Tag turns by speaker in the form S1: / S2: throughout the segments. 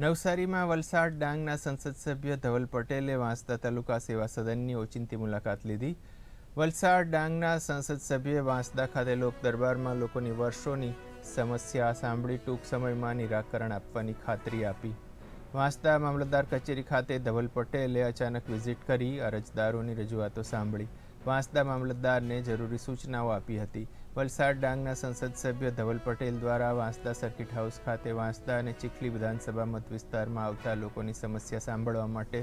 S1: નવસારીમાં વલસાડ ડાંગના સંસદ સભ્ય ધવલ પટેલે વાંસદા તાલુકા સેવા સદનની ઓચિંતી મુલાકાત લીધી. વલસાડ ડાંગના સંસદ સભ્યે વાંસદા ખાતે લોક દરબારમાં લોકોની વર્ષોની સમસ્યા સાંભળી ટૂંક સમયમાં નિરાકરણ આપવાની ખાતરી આપી. વાંસદા મામલતદાર કચેરી ખાતે ધવલ પટેલે અચાનક વિઝિટ કરી અરજદારોની રજૂઆતો સાંભળી. વાંસદા મામલતદારને જરૂરી સૂચનાઓ આપી હતી. વલસાડ ડાંગના સંસદ સભ્ય ધવલ પટેલ દ્વારા વાંસદા સર્કિટ હાઉસ ખાતે વાંસદા અને ચીખલી વિધાનસભા મત વિસ્તારમાં આવતા લોકોની સમસ્યા સાંભળવા માટે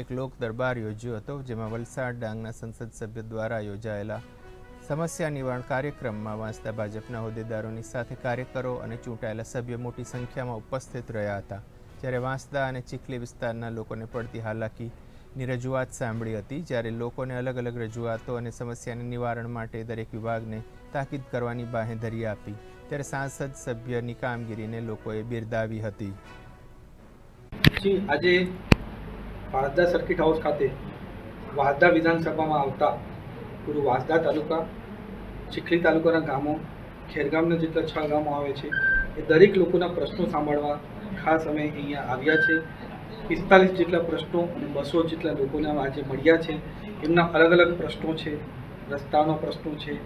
S1: એક લોક દરબાર યોજ્યો હતો, જેમાં વલસાડ ડાંગના સંસદ સભ્ય દ્વારા યોજાયેલા સમસ્યા નિવારણ કાર્યક્રમમાં વાંસદા ભાજપના હોદ્દેદારોની સાથે કાર્યકરો અને ચૂંટાયેલા સભ્યો મોટી સંખ્યામાં ઉપસ્થિત રહ્યા હતા. જ્યારે વાંસદા અને ચીખલી વિસ્તારના લોકોને પડતી હાલાકીની રજૂઆત સાંભળી હતી, જ્યારે લોકોને અલગ અલગ રજૂઆતો અને સમસ્યાને નિવારણ માટે દરેક વિભાગને તાકીદ કરવાની બાંહેધરી આપી. ત્યારે સાંસદ સભ્યની કામગીરીને લોકોએ બિરદાવી હતી.
S2: આજે વાંસદા સર્કિટ હાઉસ ખાતે વાંસદા વિધાનસભામાં આવતા પૂરું વાંસદા તાલુકા, ચીખલી તાલુકાના ગામો, ખેરગામના જેટલા છ ગામો આવે છે, એ દરેક લોકોના પ્રશ્નો સાંભળવા ખાસ અમે અહીંયા આવ્યા છે પિસ્તાલીસ જેટલા પ્રશ્નો અને બસો જેટલા લોકોને આજે મળ્યા છે. એમના અલગ અલગ પ્રશ્નો છે, રસ્તાનો પ્રશ્નો છે,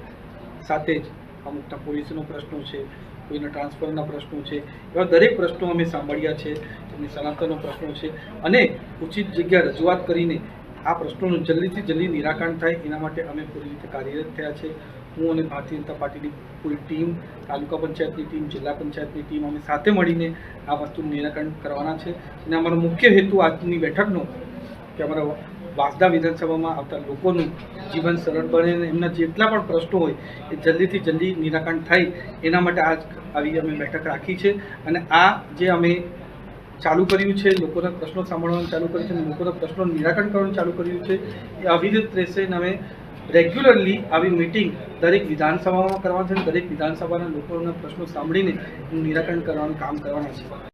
S2: સાથે જ અમુકના પોલીસનો પ્રશ્નો છે, કોઈના ટ્રાન્સફરના પ્રશ્નો છે, એવા દરેક પ્રશ્નો અમે સાંભળ્યા છે. એમની સનાતનનો પ્રશ્નો છે. અને ઉચિત જગ્યા રજૂઆત કરીને આ પ્રશ્નોનું જલ્દીથી જલ્દી નિરાકરણ થાય. એના માટે અમે પૂરી રીતે કાર્યરત થયા છે. હું અને ભારતીય જનતા પાર્ટીની પૂરી ટીમ, તાલુકા પંચાયતની ટીમ, જિલ્લા પંચાયતની ટીમ અમે સાથે મળીને આ વસ્તુનું નિરાકરણ કરવાના છે. અને અમારો મુખ્ય હેતુ આજની બેઠકનો કે અમારા વાંસદા વિધાનસભામાં આવતા લોકોનું જીવન સરળ બને અને એમના જેટલા પણ પ્રશ્નો હોય એ જલ્દીથી જલ્દી નિરાકરણ થાય એના માટે આજ આવી અમે બેઠક રાખી છે. અને આ જે અમે ચાલુ કર્યું છે, લોકોના પ્રશ્નો સાંભળવાનું ચાલુ કર્યું છે લોકોના પ્રશ્નોનું નિરાકરણ કરવાનું ચાલુ કર્યું છે. એ અવિરત રહેશે અને અમે રેગ્યુલરલી આવી મિટિંગ દરેક વિધાનસભામાં કરવાની છે દરેક વિધાનસભાના લોકોના પ્રશ્નો સાંભળીને નિરાકરણ કરવાનું કામ કરવાના છે.